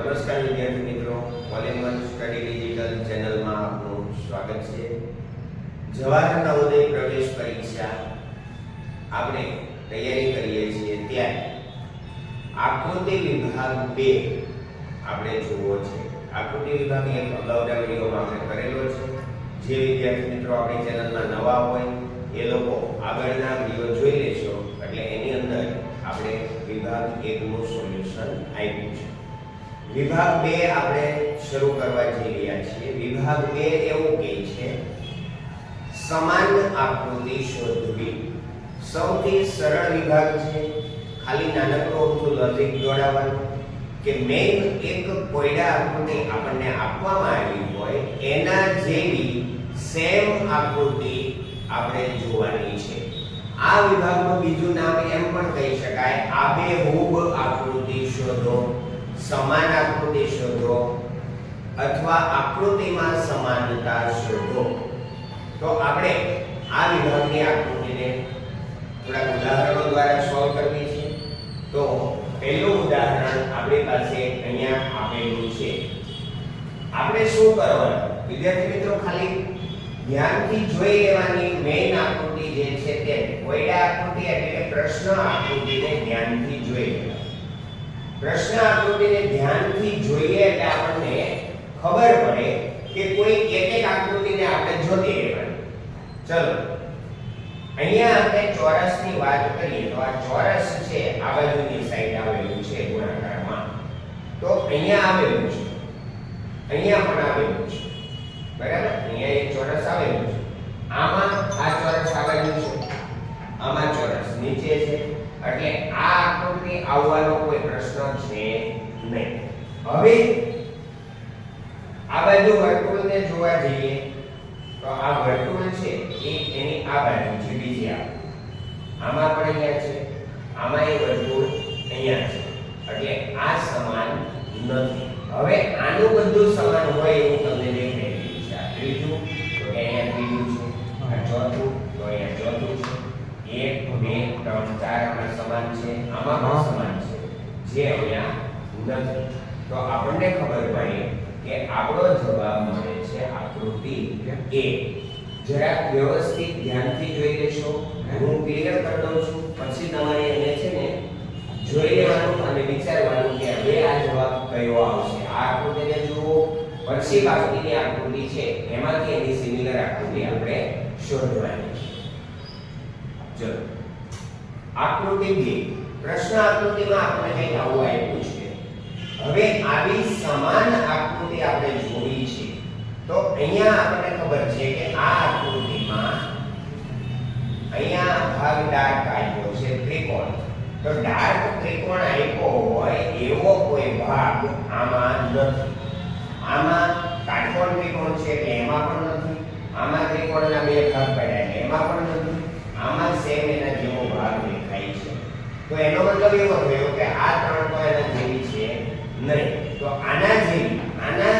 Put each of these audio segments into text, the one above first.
નમસ્કાર વિદ્યાર્થી મિત્રો વોલેમન સ્ટડી ડિજિટલ ચેનલમાં આપનું સ્વાગત છે. જવાહર નવોદય પ્રવેશ પરીક્ષા આપણે તૈયારી કરીએ છીએ ત્યારે આકૃતિ વિભાગ બે આપણે જોવો છે. આકૃતિ વિભાગ એક અગાઉના વિડીયોમાં આપણે કરેલો છે. જે વિદ્યાર્થી મિત્રો આપણી ચેનલમાં નવા હોય, એ લોકો આગળના વીડિયો જોઈ લેશો. એટલે એની અંદર આપણે વિભાગ એકનું સોલ્યુશન આપ્યું છે. વિભાગ બે આપણે શરૂ કરવા જઈ રહ્યા છીએ. વિભાગ બે એવું કહે છે, સમાન આકૃતિ શોધવી. સૌથી સરળ વિભાગ છે. ખાલી નાનકડું અમથું લોજિક જોડાવાનું કે મેઇન એક કોયડા આકૃતિ આપણને આપવામાં આવી હોય, એના જેવી સેમ આકૃતિ આપણે જોવાની છે. આ વિભાગનું બીજું નામ એમ પણ કહી શકાય આબેહૂબ આકૃતિ શોધો. સમાન આકૃતિ શોધો અથવા આકૃતિમાં સમાનતા શોધો. તો આપણે આ વિભાગની આકૃતિને થોડા ઉદાહરણો દ્વારા સોલ્વ કરવી છે તો પહેલું ઉદાહરણ આપણી પાસે અહીંયા આપેલું છે. આપણે શું કરવાનું? વિદ્યાર્થી મિત્રો, ખાલી ધ્યાનથી જોઈ લેવાની મેઇન આકૃતિ જે છે તે કોયડા આકૃતિ એટલે કે પ્રશ્ન આકૃતિને ધ્યાનથી જોઈ લેવાની. પ્રશ્ન આકૃતિને ધ્યાનથી જોઈએ એટલે આપણને ખબર પડે કે કોઈ એક એક આકૃતિને આપણે જોતી રહેવાની. ચલો, અહીંયા આપણે ચોરસની વાત કરીએ તો આ ચોરસ છે, આ બાજુની સાઈડ આવેલું છે ગોળાકારમાં તો અહીંયા આવેલું છે. અહીંયા પણ આવેલું છે. બરાબર? અહીંયા એક ચોરસ આવેલું છે. આમાં આ ચોરસ આ બાજુ છે. આમાં ચોરસ નીચે છે. એટલે આ આકૃતિ આવવાનો કોઈ પ્રશ્ન છે નહીં. હવે આ બાજુ વર્તુળને જોવા જઈએ, તો આ વર્તુળ છે એ એની આ બાજુ છે, બીજી આ આમાં પણ અહીંયા છે, આમાં એ વર્તુળ અહીંયા છે. એટલે આ સમાન નથી. હવે આનું બધું સમાન હોય એવું તમને દેખાઈ ત્રણ ચાર આમાં સમાન છે. આમાં પણ સમાન છે. જે અહીંયા નથી. તો આપણને ખબર પડી કે આપણો જવાબ મળે છે આકૃતિ એ. જરાક વ્યવસ્થિત ધ્યાનથી જોઈ લેશો. હું? ક્લિયર કરી દઉં છું. પછી તમારે એને છે ને જોઈ લેવાનું અને વિચારવાનું કે હવે આ જવાબ કયો આવશે. આ આકૃતિને જુઓ. પછી બાકીની આકૃતિ છે. એમાંથી એની સિમિલર આકૃતિ આપણે શોધવાની છે. ચલો. આકૃતિ બે. પ્રશ્ન આકૃતિમાં આપણે કંઈક આવું આપ્યું છે. હવે આવી સમાન આકૃતિ આપણે જોવી છે. તો અહીંયા આપણને ખબર છે કે આ આકૃતિમાં અહીંયા ભાગ ડાર્ક આપ્યો છે, ત્રિકોણ. તો ડાર્ક ત્રિકોણ આપ્યો હોય એવો કોઈ ભાગ આમાં નથી. આમાં કાટકોણ ત્રિકોણ છે એમાં પણ નથી. આમાં ત્રિકોણના બે ભાગ પડ્યા એમાં પણ નથી. આમાં સેમ એના જેવો તો એનો મતલબ એવો થયો કે આ ત્રણ તો એના જેવી છે નહીં. તો આના જેવી આના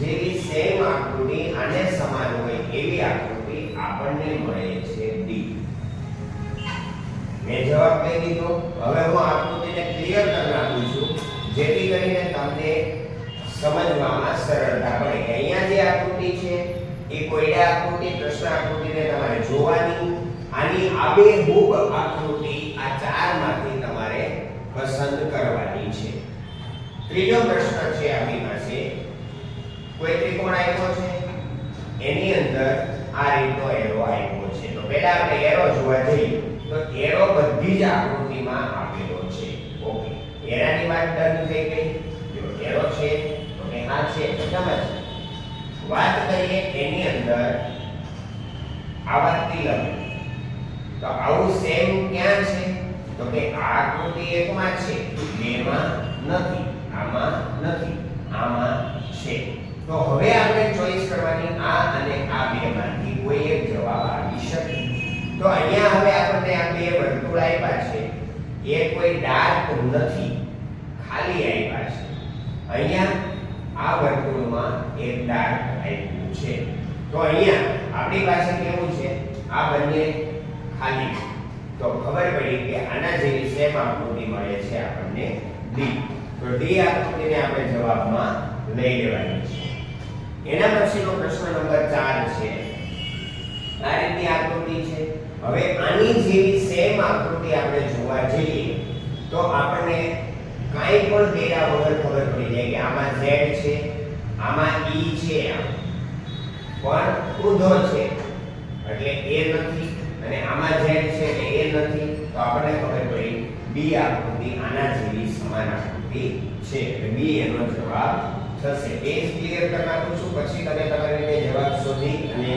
જેવી સેમ આકૃતિ, આને સમાન હોય એવી આકૃતિ આપણને મળે છે ડી મેં જવાબ કહી દીધો. હવે હું આકૃતિને ક્લિયર કરી નાખું છું, જેથી કરીને તમને સમજવામાં સરળતા પડે કે અહીંયા જે આકૃતિ છે, એ કોઈડા આકૃતિ, પ્રશ્ન આકૃતિને તમારે જોવાની. આની આબેહૂબ આકૃતિ પસંદ કરવાની છે. ત્રીજો પ્રશ્ન છે આપણી પાસે. કોઈ ત્રિકોણ આપ્યો છે? એની અંદર આ રીતનો એરો આપ્યો છે. તો પહેલા આપણે એરો જોવા જઈએ. તો એરો બધી જ આકૃતિમાં આપેલો છે. ઓકે એરાની વાત ડન થઈ ગઈ. જો એરો છે, તો કે આ છે. સમજ? વાત કરીએ એની અંદર આવા તિલક તો આવું સેમ ક્યાં છે? તો કે આ આકૃતિ એકમાં છે. બેમાં નથી, આમાં નથી, આમાં છે. તો હવે આપણે ચોઈસ કરવાની આ અને આ બેમાંથી કોઈ એક જવાબ આવી શકે તો અહીંયા હવે આપણને આ બે વર્તુળ આપ્યા છે. એ કોઈ ડાર્ક નથી, ખાલી આપ્યા છે. અહીંયા આ વર્તુળમાં એક ડાર્ક આપ્યું છે. તો અહીંયા આપણી પાસે કેવું છે? આ બંને ખાલી છે. ખબર પડી કે આના જેવી સેમ આકૃતિ મળે છે આપણને ડી તો ડી આકૃતિને આપણે જવાબમાં લઈ લેવાની છે. એના પછીનો પ્રશ્ન નંબર 4 છે. આ રીતની આકૃતિ છે. હવે આની જેવી સેમ આકૃતિ આપણે જોવા જઈએ તો આપણને કાંઈ પણ તેરા વગર ખબર પડી જાય કે આમાં z છે, આમાં e છે. પણ ઊંધો છે. એટલે એ નથી. અને આમાં z છે એટલે એ નથી. તો આપણને ખબર પડી, b આકૃતિ આના જેવી સમાન આકૃતિ છે. એટલે b એનો જવાબ થશે. પેજ ક્લિયર કરી નાખું છું. પછી તમે તમારી રીતે જવાબ શોધી અને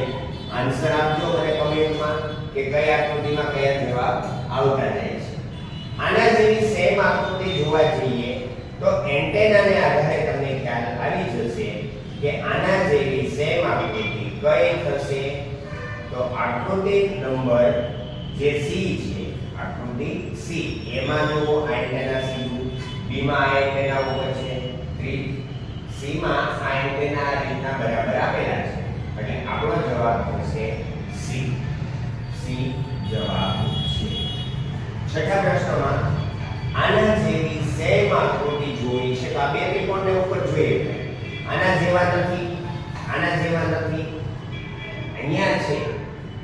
આન્સર આપજો મને કમેન્ટમાં કે કઈ આકૃતિમાં કયા જવાબ આવતા જાય છે. આના જેવી સેમ આકૃતિ જોવા જઈએ, તો એન્ટેનાને આધારે તમને ખ્યાલ આવી જશે કે આના જેવી સેમ આકૃતિ કઈ થશે? તો આકૃતિ નંબર જે સી છે, આકૃતિ સી એમાં જુઓ એન્ટેના સીધું બી માં આ એન્ટેના ઉપર છે થ્રી સી માં આ એન્ટેના રીતના બરાબર આપેલા છે. એટલે આપણો જવાબ થશે સી સી જવાબ છે. છઠ્ઠા પ્રશ્નમાં, આના જેવી સેમ આકૃતિ જોઈ છે તો આ બે ત્રિકોણને ઉપર જોઈએ. આના જેવા નથી, આના જેવા નથી. અહીંયા છે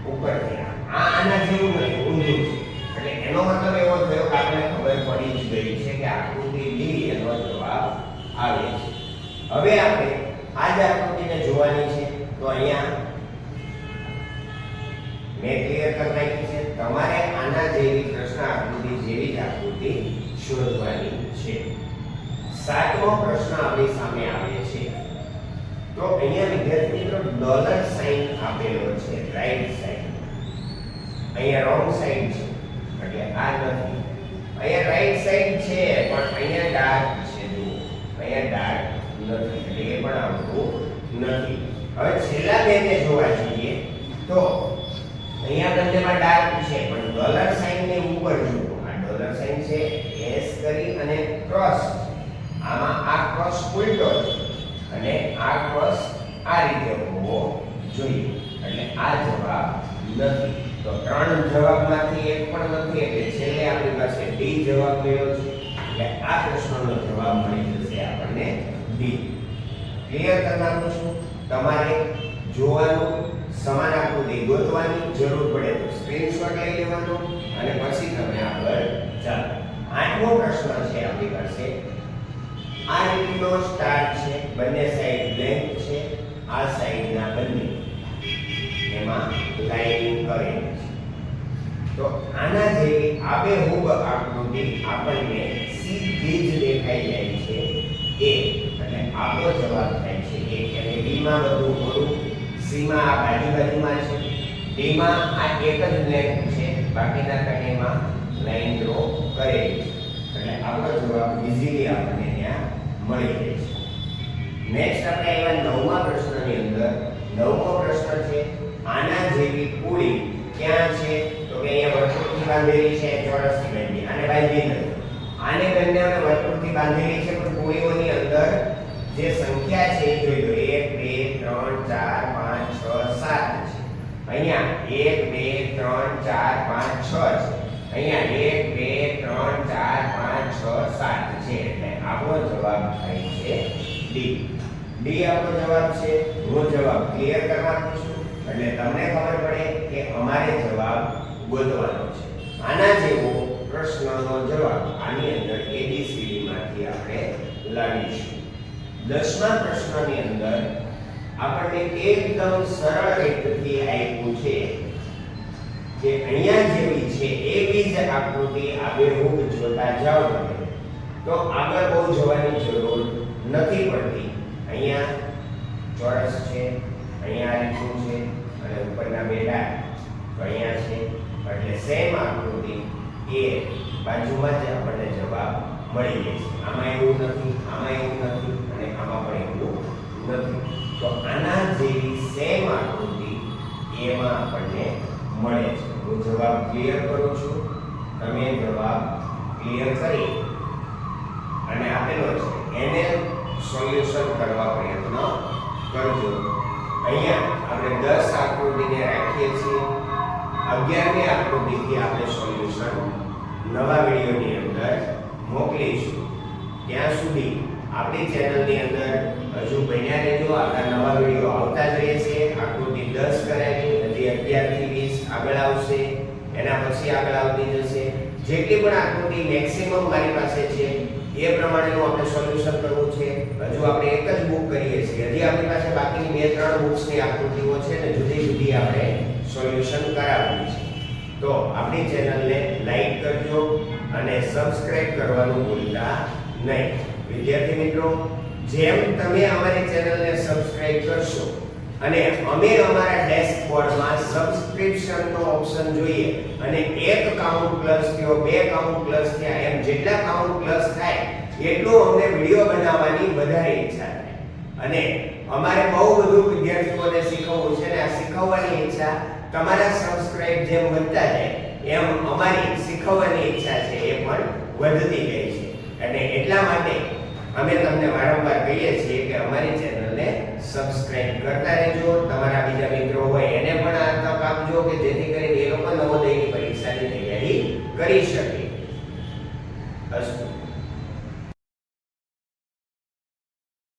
ઉપરથી આ આના જેવું નથી ઊંધું એટલે એનો મતલબ એવો થયો કે આપણે ખબર પડી જ ગઈ છે કે આકૃતિ ડી એનો જવાબ આવે છે હવે આપણે આ જ આકૃતિને જોવાની છે તો અહીંયા મેં ક્લિયર કરી નાખી છે તમારે આના જેવી પ્રશ્ન આકૃતિ જેવી જ આકૃતિ શોધવાની છે સાતમો પ્રશ્ન આપણી સામે આવે છે તો અહીંયા વિદ્યાર્થી મિત્રો ડોલર સાઇન આપેલો છે, રાઈટ સાઈડ. અહીંયા રોંગ સાઈડ છે, એટલે આ નથી. અહીંયા રાઈટ સાઈડ છે, પણ અહીંયા ડાર્ક છે અહીંયા ડાર્ક નથી, એટલે એ પણ આવતું નથી. હવે છેલ્લા બેને જોવા જઈએ, તો અહીંયા બંનેમાં ડાર્ક છે, પણ ડોલર સાઇન ને ઉપર જુઓ. આ ડોલર સાઇન છે એસ કરી અને ક્રોસ આમાં આ ક્રોસ ઉલટો છે. અને આ ક્રોસ આ રીતે હોવો જોઈએ. એટલે આ જવાબ નથી. તો ત્રણ જવાબમાંથી એક પણ નથી, એટલે છેલ્લે આપણી પાસે ડી જવાબ મળ્યો છે. એટલે આ પ્રશ્નનો જવાબ મળી જશે આપણને ડી ક્લિયર કરવાનું છું? તમારે જોવાનું, સમાન આકૃતિ ગોતવાની જરૂર પડે તો સ્ક્રીનશોટ લઈ લેવાનો અને પછી તમે આગળ ચાલો આઠમો પ્રશ્ન છે આપણી પાસે. આ રીતનો સ્ટાર બંને સાઈડ બ્લેન્ક છે, આ સાઈડના બંને. એમાં લાઇનિંગ કરેલી છે. તો આના જેવી આબેહૂબ આકૃતિ આપણને સીધી જ દેખાઈ જાય છે, એ અને આપણો જવાબ થાય છે એ. એટલે બી માં બધું થોડું સીમાં આ બાજુ બાજુમાં છે ડીમાં આ એક જ બ્લેન્ક છે, બાકીના ત્રણેયમાં લાઈન ડ્રો કરેલી છે. એટલે આપણો જવાબ ઇઝીલી આપણને ત્યાં મળી જાય. નેક્સ્ટ આપણે આવ્યા નવમા પ્રશ્નની અંદર, નવમો પ્રશ્ન છે, આના જેવી પૂળી ક્યાં છે? તો કે અહીંયા વર્તુળથી બાંધેલી છે ચોરસથી બાંધી આને બાંધી નથી આને બંને અમે વર્તુળથી બાંધેલી છે, પણ પૂળીઓની અંદર જે સંખ્યા છે એ જોઈ લો 1 2 3 4 5 6 7 છે. અહીંયા 1 2 3 4 5 6 છે. અહીંયા 1 2 3 4 5 6 7 છે. એટલે આપણો જવાબ થાય છે ડી. ડી આપણો જવાબ છે હું જવાબ ક્લિયર કરવાનો છું. એટલે તમને ખબર પડે કે અમારે જવાબ ગોતવાનો છે. આના જેવો પ્રશ્નનો જવાબ આની અંદર એબીસીડી માંથી આપણે લાવીશું. દસમા પ્રશ્નની અંદર આપણને એકદમ સરળ રીતથી આપ્યું છે જે અહીંયા જેવી છે, એવી જ આકૃતિ આબેહૂબ જોતા જાઓ તમે. તો આગળ બહુ જવાની જરૂર નથી પડતી. અહીંયા ચોરસ છે, અહીંયા આ છે અને ઉપરના બે ડાળ તો અહીંયા છે. એટલે સેમ આકૃતિ એ બાજુમાં જ આપણને જવાબ મળી જાય છે. આમાં એવું નથી, આમાં એવું નથી અને આમાં પણ એવું નથી. તો આના જેવી સેમ આકૃતિ એમાં આપણને મળે છે. હું જવાબ ક્લિયર કરું છું. તમે જવાબ ક્લિયર કરી. અને આપેલો છે. સોલ્યુશન કરવા પ્રયત્ન કરજો. અહીંયા આપણે દસ આકૃતિને રાખીએ છીએ. 11મી આકૃતિથી આપણે સોલ્યુશન નવા વિડીયોની અંદર મોકલીશું. ત્યાં સુધી આપણી ચેનલની અંદર હજુ બન્યા રહેજો. આપણા નવા વીડિયો આવતા જ રહેશે આકૃતિ દસ કરાવી, હજી અગિયારથી વીસ આગળ આવશે. એના પછી આગળ આવતી જશે. જેટલી પણ આકૃતિ મેક્સિમમ મારી પાસે છે, એ પ્રમાણેનું આપણે સોલ્યુશન કરવું છે હજુ આપણે એક જ બુક કરીએ છીએ. હજી આપણી પાસે બાકીની બે, ત્રણ બુક્સની આકૃતિઓ છે ને જુદી જુદી આપણે સોલ્યુશન કરાવવી છે. તો આપણી ચેનલને લાઈક કરજો અને સબસ્ક્રાઇબ કરવાનું ભૂલતા નહીં. વિદ્યાર્થી મિત્રો, જેમ તમે અમારી ચેનલને સબસ્ક્રાઇબ કરશો અને અમે અમારા ડેશબોર્ડમાં સબસ્ક્રિપ્શનનો ઓપ્શન જોઈએ અને એક કાઉન્ટ પ્લસ થયો, બે કાઉન્ટ પ્લસ થયા, એમ જેટલા કાઉન્ટ પ્લસ થાય એટલું અમને વીડિયો બનાવવાની વધારે ઈચ્છા થાય. અને અમારે બહુ બધું વિદ્યાર્થીઓને શીખવવું છે અને આ શીખવવાની ઈચ્છા તમારા સબસ્ક્રાઇબ જેમ વધતા જાય, એમ અમારી શીખવવાની ઈચ્છા છે એ પણ વધતી ગઈ છે. અને એટલા માટે અમે તમને વારંવાર કહીએ છીએ કે અમારી ચેનલને સબસ્ક્રાઇબ કરતા રહેજો. તમારા બીજા મિત્રો હોય એને પણ આ તક આપજો કે જેથી કરીને એ લોકો નવોદયની પરીક્ષાની તૈયારી કરી શકે. અસ્તુ.